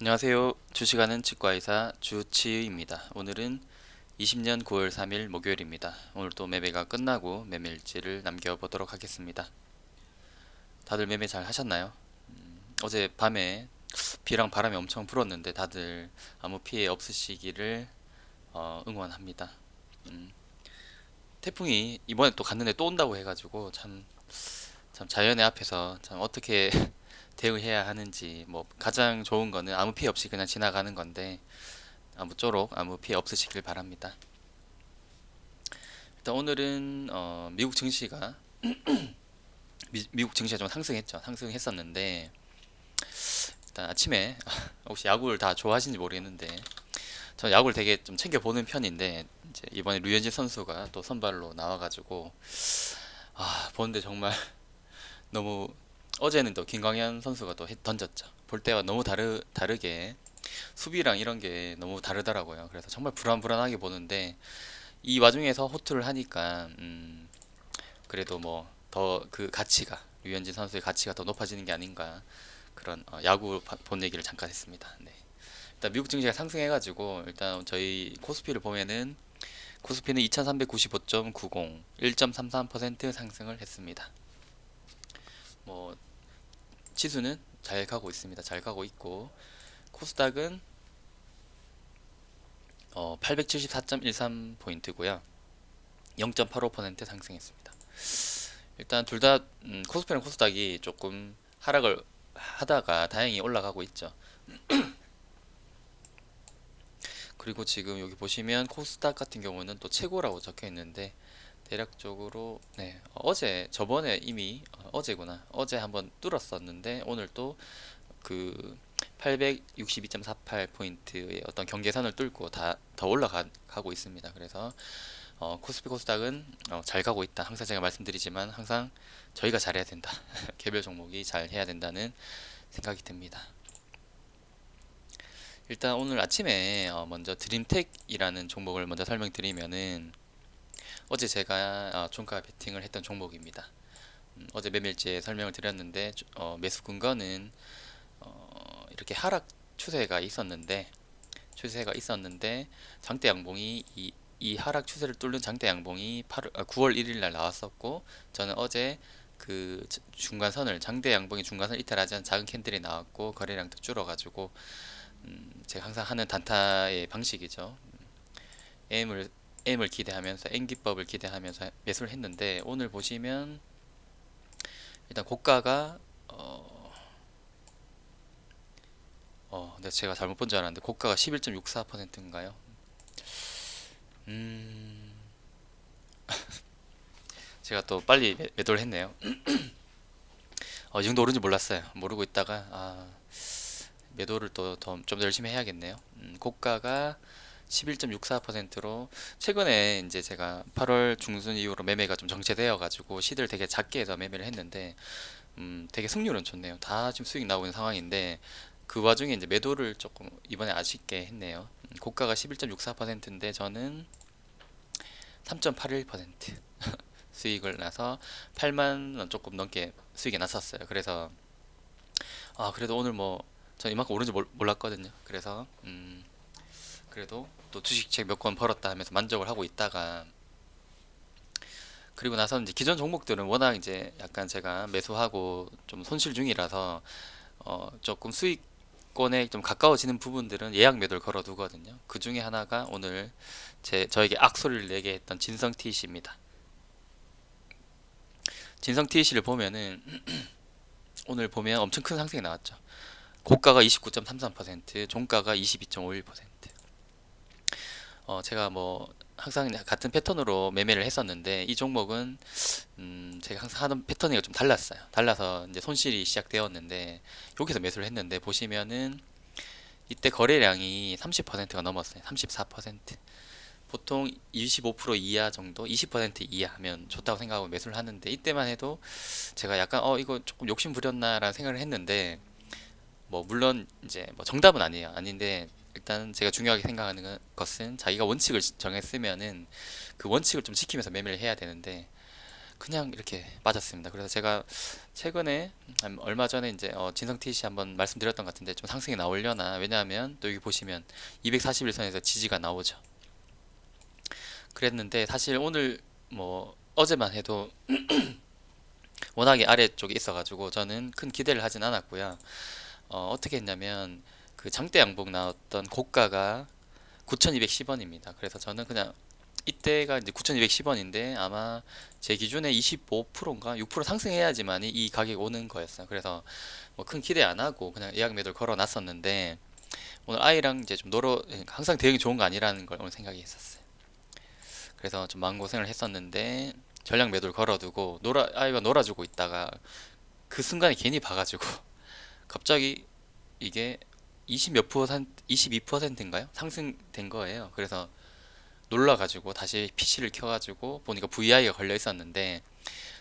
안녕하세요. 주식하는 치과의사 주치의입니다. 오늘은 20년 9월 3일 목요일입니다. 오늘도 매매가 끝나고 매매일지를 남겨보도록 하겠습니다. 다들 매매 잘 하셨나요? 음, 어제 밤에 비랑 바람이 엄청 불었는데 다들 아무 피해 없으시기를 어, 응원합니다. 음, 태풍이 이번에 또 갔는데 또 온다고 해가지고 참, 참 자연의 앞에서 참 어떻게 대응해야 하는지 뭐 가장 좋은 거는 아무 피해 없이 그냥 지나가는 건데 아무쪼록 아무 피해 없으시길 바랍니다. 일단 오늘은 어, 미국 증시가 미, 미국 증시가 좀 상승했죠. 상승했었는데 일단 아침에 혹시 야구를 다 좋아하시는지 모르겠는데 저는 야구를 되게 좀 챙겨 보는 편인데 이제 이번에 류현진 선수가 또 선발로 나와가지고 아 보는데 정말 너무 어제는 또 김광현 선수가 또 해- 던졌죠. 볼 때와 너무 다르 다르게 수비랑 이런 게 너무 다르더라고요. 그래서 정말 불안불안하게 보는데 이 와중에서 호투를 하니까 음, 그래도 뭐 더 그 가치가 류현진 선수의 가치가 더 높아지는 게 아닌가 그런 어, 야구 바- 본 얘기를 잠깐 했습니다. 네. 일단 미국 증시가 상승해가지고 일단 저희 코스피를 보면은 코스피는 2395.90 1.33% 상승을 했습니다. 뭐 지수는 잘 가고 있습니다. 잘 가고 있고 코스닥은 어, 874.13 포인트고요. 0.85% 상승했습니다. 일단 둘다 코스피랑 코스닥이 조금 하락을 하다가 다행히 올라가고 있죠. 그리고 지금 여기 보시면 코스닥 같은 경우는 또 최고라고 적혀 있는데 대략적으로 네 어제 저번에 이미 어, 어제구나 어제 한번 뚫었었는데 오늘 또그 862.48 포인트의 어떤 경계선을 뚫고 다 더 올라가고 있습니다. 그래서 어, 코스피 코스닥은 어, 잘 가고 있다. 항상 제가 말씀드리지만 항상 저희가 잘해야 된다. 개별 종목이 잘 해야 된다는 생각이 듭니다. 일단 오늘 아침에 어, 먼저 드림텍이라는 종목을 먼저 설명드리면은 어제 제가 어, 종가 베팅을 했던 종목입니다. 음, 어제 매매일지에 설명을 드렸는데 주- 어, 매수 근거는 어, 이렇게 하락 추세가 있었는데 추세가 있었는데 장대 양봉이 이, 이 하락 추세를 뚫는 장대 양봉이 8, 9월 1일 날 나왔었고 저는 어제 그 중간선을 장대 양봉이 중간선 이탈하지 않은 작은 캔들이 나왔고 거래량도 줄어가지고 음, 제가 항상 하는 단타의 방식이죠. M을 M을 기대하면서 N 기법을 기대하면서 매수를 했는데 오늘 보시면 일단 고가가 어, 어, 네, 제가 잘못 본 줄 알았는데 고가가 11.64%인가요? 음, 제가 또 빨리 매, 매도를 했네요. 어, 이 정도 오른지 몰랐어요. 모르고 있다가 아, 매도를 또 좀 더 열심히 해야겠네요. 음, 고가가 11.64%로 최근에 이제 제가 8월 중순 이후로 매매가 좀 정체되어 가지고 시드를 되게 작게 해서 매매를 했는데 음, 되게 승률은 좋네요. 다 지금 수익 나오고 있는 상황인데 그 와중에 이제 매도를 조금 이번에 아쉽게 했네요. 음, 고가가 11.64%인데 저는 3.81% 수익을 나서 8만 원 조금 넘게 수익이 났었어요. 그래서 아 그래도 오늘 뭐 전 이만큼 오른지 몰- 몰랐거든요. 그래서 음 그래도 또 주식책 몇 권 벌었다 하면서 만족을 하고 있다가 그리고 나서 이제 기존 종목들은 워낙 이제 약간 제가 매수하고 좀 손실 중이라서 어 조금 수익권에 좀 가까워지는 부분들은 예약 매도를 걸어두거든요. 그 중에 하나가 오늘 제 저에게 악소리를 내게 했던 진성 TC입니다. 진성 TC를 보면은 오늘 보면 엄청 큰 상승이 나왔죠. 고가가 29.33%, 종가가 22.51%. 어, 제가 뭐 항상 같은 패턴으로 매매를 했었는데 이 종목은 음, 제가 항상 하는 패턴이 좀 달랐어요. 달라서 이제 손실이 시작되었는데 여기서 매수를 했는데 보시면은 이때 거래량이 30%가 넘었어요. 34%. 보통 25% 이하 정도, 20% 이하 하면 좋다고 생각하고 매수를 하는데 이때만 해도 제가 약간 어 이거 조금 욕심 부렸나라는 생각을 했는데 뭐 물론 이제 뭐 정답은 아니에요. 아닌데 일단 제가 중요하게 생각하는 것은 자기가 원칙을 정했으면은 그 원칙을 좀 지키면서 매매를 해야 되는데 그냥 이렇게 빠졌습니다. 그래서 제가 최근에 한 얼마 전에 이제 어, 진성 TC 한번 말씀드렸던 것 같은데 좀 상승이 나오려나 왜냐하면 또 여기 보시면 241선에서 지지가 나오죠. 그랬는데 사실 오늘 뭐 어제만 해도 워낙에 아래쪽에 있어가지고 저는 큰 기대를 하진 않았고요. 어, 어떻게 했냐면 그 장대 양봉 나왔던 고가가 9,210원입니다. 그래서 저는 그냥 이때가 이제 9,210원인데 아마 제 기준에 25%인가 6% 상승해야지만이 이 가격 오는 거였어요. 그래서 뭐 큰 기대 안 하고 그냥 예약 매도를 걸어 놨었는데 오늘 아이랑 이제 좀 놀아 항상 대응이 좋은 거 아니라는 걸 오늘 생각이 했었어요. 그래서 좀 마음고생을 했었는데 전량 매도를 걸어두고 놀아 아이가 놀아주고 있다가 그 순간에 괜히 봐가지고 갑자기 이게 20몇 퍼센트 22%인가요? 상승된 거예요. 그래서 놀라가지고 다시 PC를 켜가지고 보니까 VI가 걸려 있었는데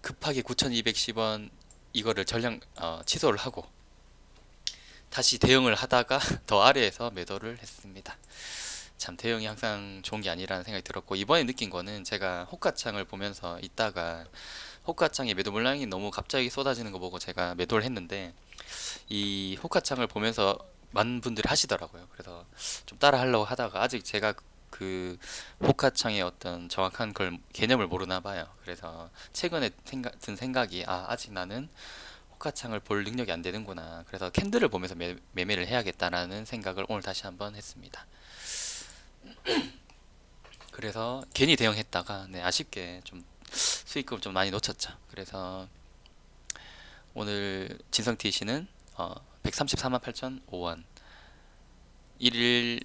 급하게 9,210원 이거를 전량 어, 취소를 하고 다시 대응을 하다가 더 아래에서 매도를 했습니다. 참 대응이 항상 좋은 게 아니라는 생각이 들었고 이번에 느낀 거는 제가 호가창을 보면서 있다가 호가창에 매도 물량이 너무 갑자기 쏟아지는 거 보고 제가 매도를 했는데 이 호가창을 보면서 많은 분들이 하시더라고요. 그래서 좀 따라 하려고 하다가 아직 제가 그 호가창의 어떤 정확한 걸 개념을 모르나 봐요. 그래서 최근에 생각, 든 생각이 아 아직 나는 호가창을 볼 능력이 안 되는구나. 그래서 캔들을 보면서 매, 매매를 해야겠다라는 생각을 오늘 다시 한번 했습니다. 그래서 괜히 대응했다가 네, 아쉽게 좀 수익금을 좀 많이 놓쳤죠. 그래서 오늘 진성T 씨는 어, 134만 8,005원 1일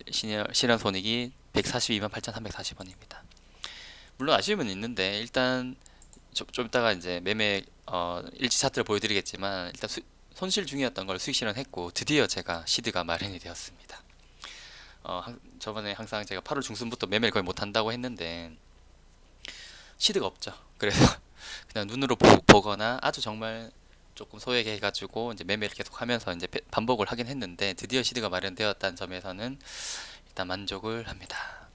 실현 손익이 142만 8,340원입니다. 물론 아쉬움은 있는데 일단 좀, 좀 이따가 이제 매매 어, 일치 차트를 보여드리겠지만 일단 수, 손실 중이었던 걸 수익 실현했고 드디어 제가 시드가 마련이 되었습니다. 어, 항- 저번에 항상 제가 8월 중순부터 매매를 거의 못한다고 했는데 시드가 없죠. 그래서 그냥 눈으로 보, 보거나 아주 정말 조금 소액 해가지고 이제 매매를 계속 하면서 이제 배- 반복을 하긴 했는데 드디어 시드가 마련되었다는 점에서는 일단 만족을 합니다.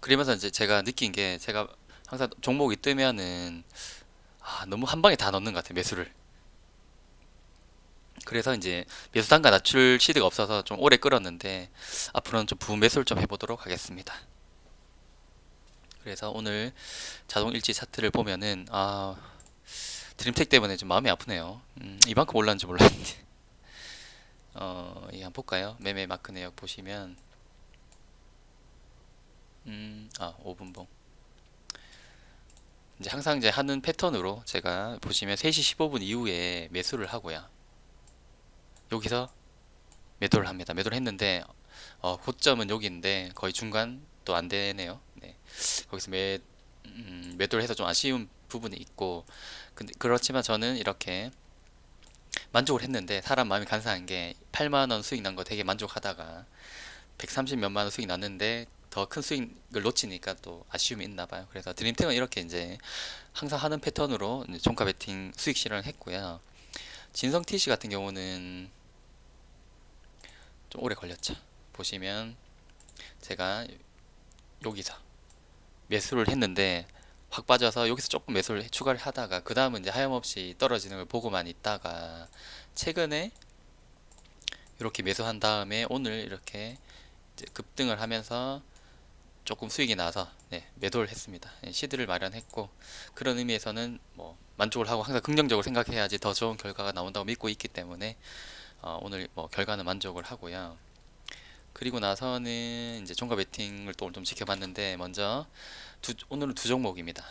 그러면서 이제 제가 느낀 게 제가 항상 종목이 뜨면은 아, 너무 한 방에 다 넣는 것 같아요 매수를. 그래서 이제 매수 단가 낮출 시드가 없어서 좀 오래 끌었는데 앞으로는 좀 부매수를 좀 해보도록 하겠습니다. 그래서 오늘 자동 일지 차트를 보면은 아 드림텍 때문에 좀 마음이 아프네요. 음, 이만큼 올랐는지 몰랐는데. 어, 이 한번 볼까요? 매매 마크 내역 보시면 음, 아, 5분봉. 이제 항상 이제 하는 패턴으로 제가 보시면 3시 15분 이후에 매수를 하고요. 여기서 매도를 합니다. 매도를 했는데 어, 고점은 여기인데 거의 중간 또 안 되네요. 네. 거기서 매 음, 매도를 해서 좀 아쉬운 부분이 있고 근데 그렇지만 저는 이렇게 만족을 했는데 사람 마음이 간사한 게 8만 원 수익 난 거 되게 만족하다가 130 몇만 원 수익 났는데 더 큰 수익을 놓치니까 또 아쉬움이 있나 봐요. 그래서 드림텍은 이렇게 이제 항상 하는 패턴으로 종가 베팅 수익 실현을 했고요. 진성 TC 같은 경우는 좀 오래 걸렸죠. 보시면 제가 여기서 매수를 했는데 확 빠져서 여기서 조금 매수를 추가를 하다가 그 다음은 이제 하염없이 떨어지는 걸 보고만 있다가 최근에 이렇게 매수한 다음에 오늘 이렇게 급등을 하면서 조금 수익이 나서 네, 매도를 했습니다. 네, 시드를 마련했고 그런 의미에서는 뭐 만족을 하고 항상 긍정적으로 생각해야지 더 좋은 결과가 나온다고 믿고 있기 때문에 어, 오늘 뭐 결과는 만족을 하고요. 그리고 나서는 이제 종가 베팅을 또 좀 지켜봤는데 먼저 두, 오늘은 두 종목입니다.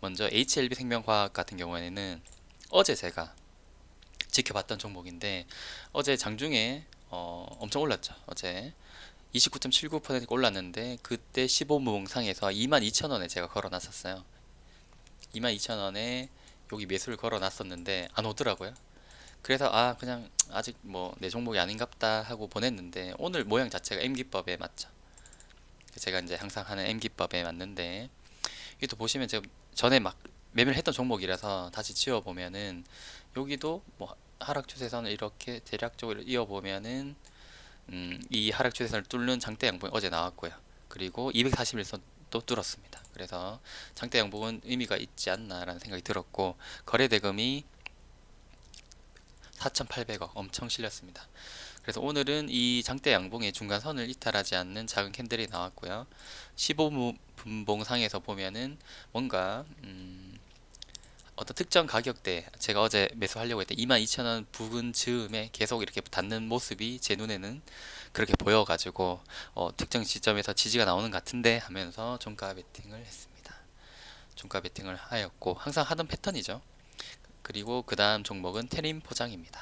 먼저 HLB 생명과학 같은 경우에는 어제 제가 지켜봤던 종목인데 어제 장중에 어, 엄청 올랐죠. 어제 29.79% 올랐는데 그때 15무 상에서 22,000원에 제가 걸어놨었어요. 22,000원에 여기 매수를 걸어놨었는데 안 오더라고요. 그래서 아 그냥 아직 뭐 내 종목이 아닌갑다 하고 보냈는데 오늘 모양 자체가 M기법에 맞죠. 제가 이제 항상 하는 M기법에 맞는데 또 보시면 제가 전에 막 매매를 했던 종목이라서 다시 지워 보면은 여기도 뭐 하락 추세선을 이렇게 대략적으로 이어 보면은 음, 이 하락 추세선을 뚫는 장대 양봉이 어제 나왔고요. 그리고 241선 또 뚫었습니다. 그래서 장대 양봉은 의미가 있지 않나라는 생각이 들었고 거래 대금이 4,800억 엄청 실렸습니다. 그래서 오늘은 이 장대 양봉의 중간선을 이탈하지 않는 작은 캔들이 나왔고요. 15분봉 상에서 보면은 뭔가 음, 어떤 특정 가격대 제가 어제 매수하려고 했던 22,000원 부근 즈음에 계속 이렇게 닿는 모습이 제 눈에는 그렇게 보여가지고 어, 특정 시점에서 지지가 나오는 것 같은데 하면서 종가 베팅을 했습니다. 종가 베팅을 하였고 항상 하던 패턴이죠. 그리고 그 다음 종목은 테림 포장입니다.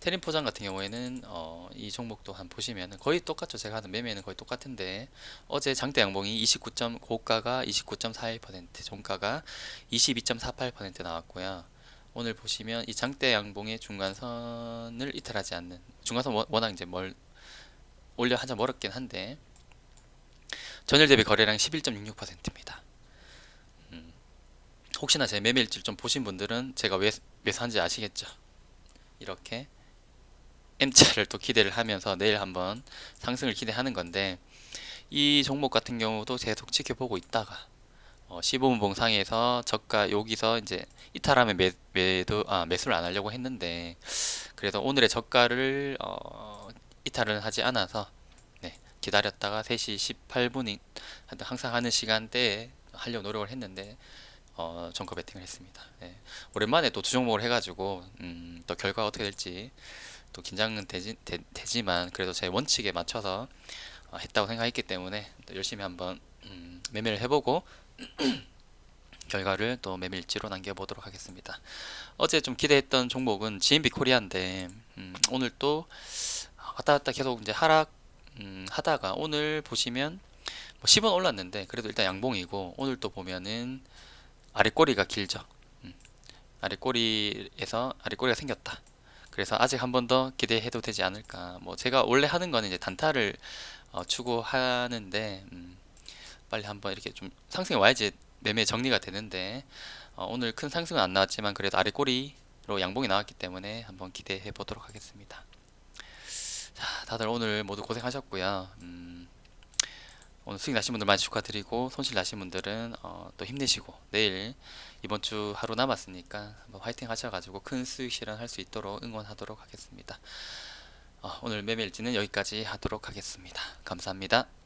테림 포장 같은 경우에는 어, 이 종목도 한 보시면 거의 똑같죠. 제가 하는 매매는 거의 똑같은데 어제 장대 양봉이 29. 고가가 29.41% 종가가 22.48% 나왔고요. 오늘 보시면 이 장대 양봉의 중간선을 이탈하지 않는 중간선 워- 워낙 이제 멀 올려 한참 멀었긴 한데 전일 대비 거래량 11.66%입니다. 음, 혹시나 제 매매 일지를 좀 보신 분들은 제가 왜 매수한지 아시겠죠? 이렇게 M자를 또 기대를 하면서 내일 한번 상승을 기대하는 건데 이 종목 같은 경우도 계속 지켜보고 있다가 어, 15분 봉 상에서 저가 여기서 이제 이탈하면 매, 매도 아, 매수를 안 하려고 했는데 그래서 오늘의 저가를 어, 이탈은 하지 않아서 네, 기다렸다가 3시 18분이 항상 하는 시간대에 하려고 노력을 했는데 어, 정가 베팅을 했습니다. 네, 오랜만에 또 두 종목을 해가지고 음, 또 결과가 어떻게 될지 또 긴장은 되지, 되, 만 그래도 제 원칙에 맞춰서 어, 했다고 생각했기 때문에 또 열심히 한번 음, 매매를 해보고 결과를 또 매매일지로 남겨보도록 하겠습니다. 어제 좀 기대했던 종목은 GMB 코리아인데 음, 오늘 또 왔다 갔다 계속 이제 하락 음, 하다가 오늘 보시면 뭐 10원 올랐는데 그래도 일단 양봉이고 오늘 또 보면은 아래꼬리가 길죠. 음, 아래꼬리에서 아래꼬리가 생겼다. 그래서 아직 한 번 더 기대해도 되지 않을까. 뭐 제가 원래 하는 거는 이제 단타를 어, 추구하는데 음, 빨리 한번 이렇게 좀 상승이 와야지 매매 정리가 되는데 어, 오늘 큰 상승은 안 나왔지만 그래도 아래 꼬리로 양봉이 나왔기 때문에 한번 기대해 보도록 하겠습니다. 자, 다들 오늘 모두 고생하셨고요. 음, 오늘 수익 나신 분들 많이 축하드리고 손실 나신 분들은 어, 또 힘내시고 내일 이번 주 하루 남았으니까 한번 화이팅 하셔가지고 큰 수익 실현할 수 있도록 응원하도록 하겠습니다. 어, 오늘 매매일지는 여기까지 하도록 하겠습니다. 감사합니다.